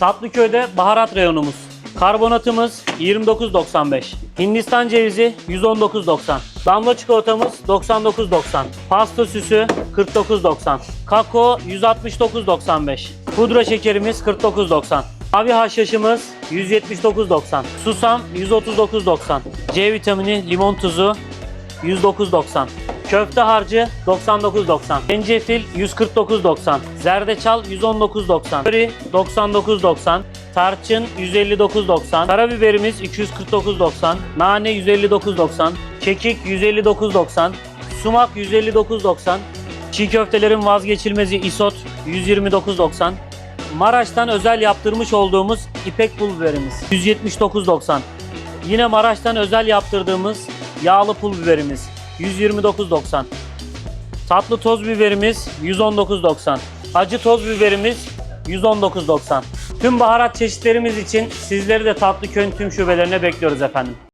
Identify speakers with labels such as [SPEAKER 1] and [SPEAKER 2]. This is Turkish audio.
[SPEAKER 1] Tatlıköy'de baharat reyonumuz. Karbonatımız 29.95. Hindistan cevizi 119.90. Damla çikolatamız 99.90. Pasta süsü 49.90. Kakao 169.95. Pudra şekerimiz 49.90. Mavi haşhaşımız 179.90. Susam 139.90. C vitamini, limon tuzu 109.90. Köfte harcı 99.90. Zencefil 149.90. Zerdeçal 119.90. Köri 99.90. Tarçın 159.90. Karabiberimiz 249.90. Nane 159.90. Kekik 159.90. Sumak 159.90. Çiğ köftelerin vazgeçilmezi isot 129.90. Maraş'tan özel yaptırmış olduğumuz ipek pul biberimiz 179.90. Yine Maraş'tan özel yaptırdığımız yağlı pul biberimiz 129.90. Tatlı toz biberimiz 119.90. Acı toz biberimiz 119.90. Tüm baharat çeşitlerimiz için sizleri de Tatlıköy'ün tüm şubelerine bekliyoruz efendim.